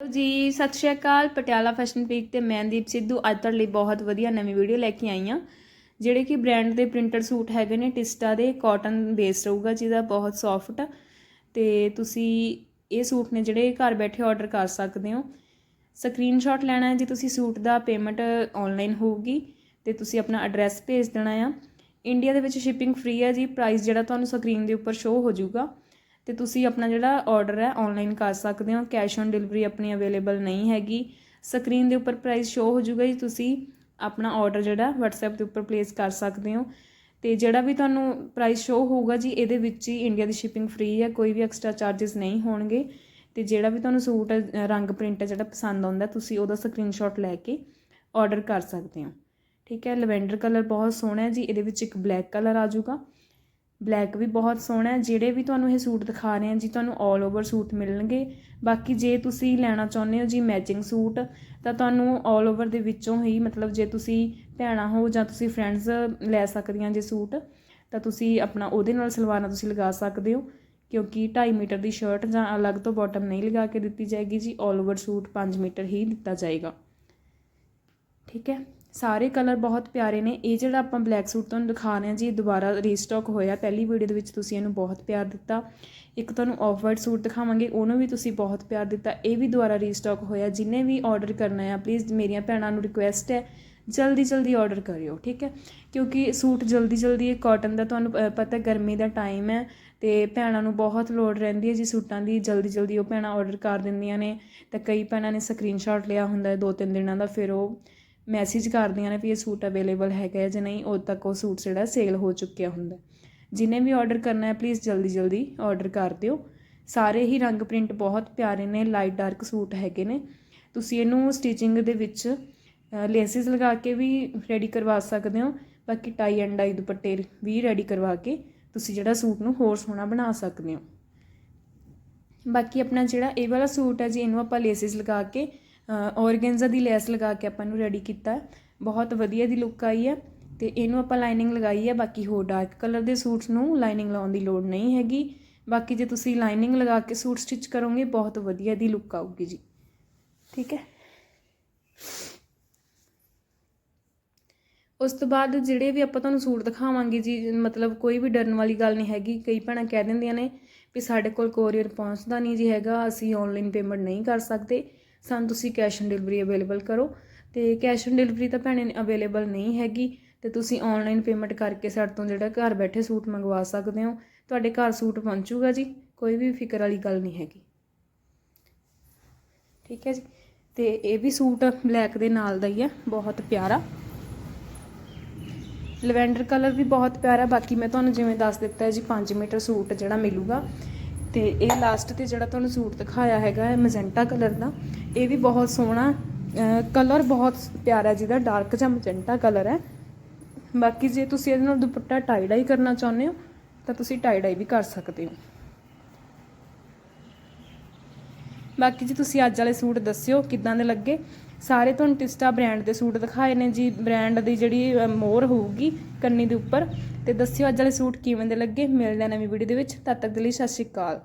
Hello ਜੀ, ਸਤਿ ਸ਼੍ਰੀ ਅਕਾਲ। Patiala fashion week ਤੇ ਮੈਂ ਦੀਪ ਸਿੱਧੂ ਅੱਜ ਤੁਹਾਡੇ ਲਈ ਬਹੁਤ ਵਧੀਆ ਨਵੀਂ ਵੀਡੀਓ ਲੈ ਕੇ ਆਈ ਹਾਂ, ਜਿਹੜੇ ਕਿ ਬ੍ਰਾਂਡ ਦੇ ਪ੍ਰਿੰਟਡ ਸੂਟ ਹੈਗੇ ਨੇ ਟਿਸਟਾ ਦੇ ਕਾਟਨ ਬੇਸ ਰਹੂਗਾ ਜਿਹਦਾ, ਬਹੁਤ ਸੌਫਟ ਤੇ ਤੁਸੀਂ ਇਹ ਸੂਟ ਨੇ ਜਿਹੜੇ ਘਰ ਬੈਠੇ ਆਰਡਰ ਕਰ ਸਕਦੇ ਹੋ। ਸਕਰੀਨਸ਼ਾਟ ਲੈਣਾ ਹੈ ਜੀ ਤੁਸੀਂ, ਸੂਟ ਦਾ ਪੇਮੈਂਟ ਆਨਲਾਈਨ ਹੋਊਗੀ ਤੇ ਤੁਸੀਂ ਆਪਣਾ ਐਡਰੈਸ ਭੇਜ ਦੇਣਾ ਆ। ਇੰਡੀਆ ਦੇ ਵਿੱਚ ਸ਼ਿਪਿੰਗ ਫ੍ਰੀ ਹੈ ਜੀ ਪ੍ਰਾਈਸ ਜਿਹੜਾ ਤੁਹਾਨੂੰ ਸਕਰੀਨ ਦੇ ਉੱਪਰ ਸ਼ੋ ਹੋ ਜਾਊਗਾ। ਤੇ ਤੁਸੀਂ ਆਪਣਾ ਜਿਹੜਾ ਆਰਡਰ ਹੈ ਆਨਲਾਈਨ ਕਰ ਸਕਦੇ ਹੋ। ਕੈਸ਼ ਔਨ ਡਿਲੀਵਰੀ ਆਪਣੀ ਅਵੇਲੇਬਲ ਨਹੀਂ ਹੈਗੀ। ਸਕਰੀਨ ਦੇ ਉੱਪਰ ਪ੍ਰਾਈਸ ਸ਼ੋ ਹੋ ਜਾਊਗਾ ਜੀ। ਤੁਸੀਂ ਆਪਣਾ ਆਰਡਰ ਜਿਹੜਾ WhatsApp ਦੇ ਉੱਪਰ ਪਲੇਸ ਕਰ ਸਕਦੇ ਹੋ। ਤੇ ਜਿਹੜਾ ਵੀ ਤੁਹਾਨੂੰ ਪ੍ਰਾਈਸ ਸ਼ੋ ਹੋਊਗਾ ਜੀ, ਇਹਦੇ ਵਿੱਚ ਹੀ ਇੰਡੀਆ ਦੀ ਸ਼ਿਪਿੰਗ ਫ੍ਰੀ ਹੈ। ਕੋਈ ਵੀ ਐਕਸਟਰਾ ਚਾਰजेस ਨਹੀਂ ਹੋਣਗੇ। ਤੇ ਜਿਹੜਾ ਵੀ ਤੁਹਾਨੂੰ ਸੂਟ, ਰੰਗ ਪ੍ਰਿੰਟ ਜਿਹੜਾ ਪਸੰਦ ਆਉਂਦਾ, ਤੁਸੀਂ ਉਹਦਾ ਸਕਰੀਨਸ਼ਾਟ ਲੈ ਕੇ ਆਰਡਰ ਕਰ ਸਕਦੇ ਹੋ। ਠੀਕ ਹੈ? ਲਵੈਂਡਰ ਕਲਰ ਬਹੁਤ ਸੋਹਣਾ ਹੈ ਜੀ। ਇਹਦੇ ਵਿੱਚ ਇੱਕ ਬਲੈਕ ਕਲਰ ਆ ਜਾਊਗਾ। ਬਲੈਕ ਵੀ ਬਹੁਤ ਸੋਹਣਾ ਹੈ ਜਿਹੜੇ ਵੀ ਤੁਹਾਨੂੰ ਇਹ ਸੂਟ ਦਿਖਾ ਰਹੇ ਹਾਂ ਜੀ ਤੁਹਾਨੂੰ 올 ਓਵਰ ਸੂਟ ਮਿਲਣਗੇ ਬਾਕੀ ਜੇ ਤੁਸੀਂ ਲੈਣਾ ਚਾਹੁੰਦੇ ਹੋ ਜੀ ਮੈਚਿੰਗ ਸੂਟ ਤਾਂ ਤੁਹਾਨੂੰ 올 ਓਵਰ ਦੇ ਵਿੱਚੋਂ ਹੀ ਮਤਲਬ ਜੇ ਤੁਸੀਂ ਭੈਣਾਂ ਹੋ ਜਾਂ ਤੁਸੀਂ ਫਰੈਂਡਸ ਲੈ ਸਕਦੀਆਂ ਜੇ ਸੂਟ ਤਾਂ ਤੁਸੀਂ ਆਪਣਾ ਉਹਦੇ ਨਾਲ ਸਲਵਾਰਾਂ ਤੁਸੀਂ ਲਗਾ ਸਕਦੇ ਹੋ ਕਿਉਂਕਿ 2.5 ਮੀਟਰ ਦੀ ਸ਼ਰਟ ਜਾਂ ਅਲੱਗ ਤੋਂ ਬਾਟਮ ਨਹੀਂ ਲਗਾ ਕੇ ਦਿੱਤੀ ਜਾਏਗੀ ਜੀ 올 ਓਵਰ ਸੂਟ 5 ਮੀਟਰ ਹੀ ਦਿੱਤਾ ਜਾਏਗਾ ਠੀਕ ਹੈ ਸਾਰੇ ਕਲਰ ਬਹੁਤ ਪਿਆਰੇ ਨੇ। ਇਹ ਜਿਹੜਾ ਆਪਾਂ ਬਲੈਕ ਸੂਟ ਤੁਹਾਨੂੰ ਦਿਖਾ ਰਹੇ ਹਾਂ ਜੀ ਦੁਬਾਰਾ ਰੀਸਟਾਕ ਹੋਇਆ। ਪਹਿਲੀ ਵੀਡੀਓ ਦੇ ਵਿੱਚ ਤੁਸੀਂ ਇਹਨੂੰ ਬਹੁਤ ਪਿਆਰ ਦਿੱਤਾ। ਇੱਕ ਤੁਹਾਨੂੰ ਆਫ ਵਾਈਟ ਸੂਟ ਦਿਖਾਵਾਂਗੇ, ਉਹਨੂੰ ਵੀ ਤੁਸੀਂ ਬਹੁਤ ਪਿਆਰ ਦਿੱਤਾ। ਇਹ ਵੀ ਦੁਬਾਰਾ ਰੀਸਟਾਕ ਹੋਇਆ। ਜਿਨੇ ਵੀ ਆਰਡਰ ਕਰਨਾ ਹੈ ਪਲੀਜ਼ ਮੇਰੀਆਂ ਭੈਣਾਂ ਨੂੰ ਰਿਕੁਐਸਟ ਹੈ, ਜਲਦੀ ਜਲਦੀ ਆਰਡਰ ਕਰਿਓ, ਠੀਕ ਹੈ? ਕਿਉਂਕਿ ਸੂਟ ਜਲਦੀ ਜਲਦੀ, ਇਹ ਕਾਟਨ ਦਾ ਤੁਹਾਨੂੰ ਪਤਾ ਗਰਮੀ ਦਾ ਟਾਈਮ ਹੈ ਤੇ ਭੈਣਾਂ ਨੂੰ ਬਹੁਤ ਲੋੜ ਰਹਿੰਦੀ ਹੈ ਜੀ ਸੂਟਾਂ ਦੀ। ਜਲਦੀ ਜਲਦੀ ਉਹ ਭੈਣਾਂ ਆਰਡਰ ਕਰ ਦਿੰਦੀਆਂ ਨੇ। ਤਾਂ ਕਈ ਭੈਣਾਂ ਨੇ ਸਕਰੀਨਸ਼ਾਟ ਲਿਆ ਹੁੰਦਾ ਹੈ, ਦੋ ਤਿੰਨ ਦਿਨਾਂ ਦਾ, ਫਿਰ ਉਹ ਮੈਸੇਜ ਕਰਦੀਆਂ ਨੇ ਵੀ ਇਹ ਸੂਟ ਅਵੇਲੇਬਲ ਹੈਗਾ ਹੈ ਜਾਂ ਨਹੀਂ, ਉਦੋਂ ਤੱਕ ਉਹ ਸੂਟ ਜਿਹੜਾ ਸੇਲ ਹੋ ਚੁੱਕਿਆ ਹੁੰਦਾ ਜਿਨੇ ਵੀ ਆਰਡਰ ਕਰਨਾ ਹੈ ਪਲੀਜ਼ ਜਲਦੀ ਜਲਦੀ ਆਰਡਰ ਕਰ ਦਿਓ। ਸਾਰੇ ਹੀ ਰੰਗ ਪ੍ਰਿੰਟ ਬਹੁਤ ਪਿਆਰੇ ਨੇ ਲਾਈਟ ਡਾਰਕ ਸੂਟ ਹੈਗੇ ਨੇ। ਤੁਸੀਂ ਇਹਨੂੰ ਸਟਿਚਿੰਗ ਦੇ ਵਿੱਚ ਲੇਸਿਸ ਲਗਾ ਕੇ ਵੀ ਰੈਡੀ ਕਰਵਾ ਸਕਦੇ ਹੋ। ਬਾਕੀ ਟਾਈ ਐਂਡ ਡਾਈ ਦੁਪੱਟੇ ਵੀ ਰੈਡੀ ਕਰਵਾ ਕੇ ਤੁਸੀਂ ਜਿਹੜਾ ਸੂਟ ਨੂੰ ਹੋਰ ਸੋਹਣਾ ਬਣਾ ਸਕਦੇ ਹੋ। ਬਾਕੀ ਆਪਣਾ ਜਿਹੜਾ ਇਹ ਵਾਲਾ ਸੂਟ ਹੈ ਜੀ, ਇਹਨੂੰ ਆਪਾਂ ਲੇਸਿਸ ਲਗਾ ਕੇ ਔਰਗੈਂਜ਼ਾ ਦੀ ਲੈਸ ਲਗਾ ਕੇ ਆਪਾਂ ਨੂੰ ਰੈਡੀ ਕੀਤਾ। ਬਹੁਤ ਵਧੀਆ ਦੀ ਲੁੱਕ ਆਈ ਹੈ ਤੇ ਇਹਨੂੰ ਆਪਾਂ ਲਾਈਨਿੰਗ ਲਗਾਈ ਹੈ, ਬਾਕੀ ਹੋਰ ਡਾਰਕ ਕਲਰ ਦੇ ਸੂਟਸ ਨੂੰ ਲਾਈਨਿੰਗ ਲਾਉਣ ਦੀ ਲੋੜ ਨਹੀਂ ਹੈਗੀ। ਬਾਕੀ ਜੇ ਤੁਸੀਂ ਲਾਈਨਿੰਗ ਲਗਾ ਕੇ ਸੂਟ ਸਟਿਚ ਕਰੋਗੇ, ਬਹੁਤ ਵਧੀਆ ਦੀ ਲੁੱਕ ਆਊਗੀ ਜੀ। ਠੀਕ ਹੈ? ਉਸ ਤੋਂ ਬਾਅਦ ਜਿਹੜੇ ਵੀ ਆਪਾਂ ਤੁਹਾਨੂੰ ਸੂਟ ਦਿਖਾਵਾਂਗੇ ਜੀ, ਮਤਲਬ ਕੋਈ ਵੀ ਡਰਨ ਵਾਲੀ ਗੱਲ ਨਹੀਂ ਹੈਗੀ। ਕਈ ਭੈਣਾਂ ਕਹਿ ਦਿੰਦੀਆਂ ਨੇ ਵੀ ਸਾਡੇ ਕੋਲ ਕੋਰੀਅਰ ਪਹੁੰਚਦਾ ਨਹੀਂ ਜੀ ਹੈਗਾ, ਅਸੀਂ ਆਨਲਾਈਨ ਪੇਮੈਂਟ ਨਹੀਂ ਕਰ ਸਕਦੇ। ਸਾਨੂੰ ਤੁਸੀਂ ਕੈਸ਼ ਔਨ ਡਿਲੀਵਰੀ ਅਵੇਲੇਬਲ ਕਰੋ। ਤੇ ਕੈਸ਼ ਔਨ ਡਿਲੀਵਰੀ ਤਾਂ ਭੈਣੇ ਅਵੇਲੇਬਲ ਨਹੀਂ ਹੈਗੀ। ਤੇ ਤੁਸੀਂ ਆਨਲਾਈਨ ਪੇਮੈਂਟ ਕਰਕੇ ਸਾਡੇ ਤੋਂ ਜਿਹੜਾ ਘਰ ਬੈਠੇ ਸੂਟ ਮੰਗਵਾ ਸਕਦੇ ਹੋ। ਤੁਹਾਡੇ ਘਰ ਸੂਟ ਪਹੁੰਚੂਗਾ ਜੀ। ਕੋਈ ਵੀ ਫਿਕਰ ਵਾਲੀ ਗੱਲ ਨਹੀਂ ਹੈਗੀ। ਠੀਕ ਹੈ ਜੀ। ਤੇ ਇਹ ਵੀ ਸੂਟ ਬਲੈਕ ਦੇ ਨਾਲ ਦਾ ਹੀ ਹੈ ਬਹੁਤ ਪਿਆਰਾ। ਲਵੈਂਡਰ ਕਲਰ ਵੀ ਬਹੁਤ ਪਿਆਰਾ। ਬਾਕੀ ਮੈਂ ਤੁਹਾਨੂੰ ਜਿਵੇਂ ਦੱਸ ਦਿੱਤਾ ਹੈ ਜੀ 5 ਮੀਟਰ ਸੂਟ ਜਿਹੜਾ ਮਿਲੂਗਾ। ਤੇ ਇਹ ਲਾਸਟ ਤੇ ਜਿਹੜਾ ਤੁਹਾਨੂੰ ਸੂਟ ਦਿਖਾਇਆ ਹੈਗਾ ਹੈ ਮੈਜੈਂਟਾ ਕਲਰ ਦਾ, ਇਹ ਵੀ ਬਹੁਤ ਸੋਹਣਾ ਕਲਰ ਬਹੁਤ ਪਿਆਰਾ ਜਿਹਦਾ ਡਾਰਕ ਜਾਂ ਮੈਜੈਂਟਾ ਕਲਰ ਹੈ। ਬਾਕੀ ਜੇ ਤੁਸੀਂ ਇਹਦੇ ਨਾਲ ਦੁਪੱਟਾ ਟਾਈ ਡਾਈ ਕਰਨਾ ਚਾਹੁੰਦੇ ਹੋ, ਤਾਂ ਤੁਸੀਂ ਟਾਈ ਡਾਈ ਵੀ ਕਰ ਸਕਦੇ ਹੋ। ਬਾਕੀ ਜੀ ਤੁਸੀਂ ਅੱਜ ਵਾਲੇ ਸੂਟ ਦੱਸਿਓ ਕਿੱਦਾਂ ਦੇ ਲੱਗੇ ਸਾਰੇ ਤੁਹਾਨੂੰ ਟਿਸਟਾ ਬ੍ਰਾਂਡ ਦੇ ਸੂਟ ਦਿਖਾਏ ਨੇ ਜੀ ਬ੍ਰਾਂਡ ਦੀ ਜਿਹੜੀ ਅ, ਮੋਹਰ ਹੋਊਗੀ ਕੰਨੀ ਦੇ ਉੱਪਰ। ਤੇ ਦੱਸਿਓ ਅੱਜ ਵਾਲੇ ਸੂਟ ਕਿਵੇਂ ਦੇ ਲੱਗੇ? ਮਿਲਦੇ ਆ ਨਵੀਂ ਵੀਡੀਓ ਦੇ ਵਿੱਚ। ਤਦ ਤੱਕ ਦੇ ਲਈ ਸਤਿ ਸ਼੍ਰੀ ਅਕਾਲ।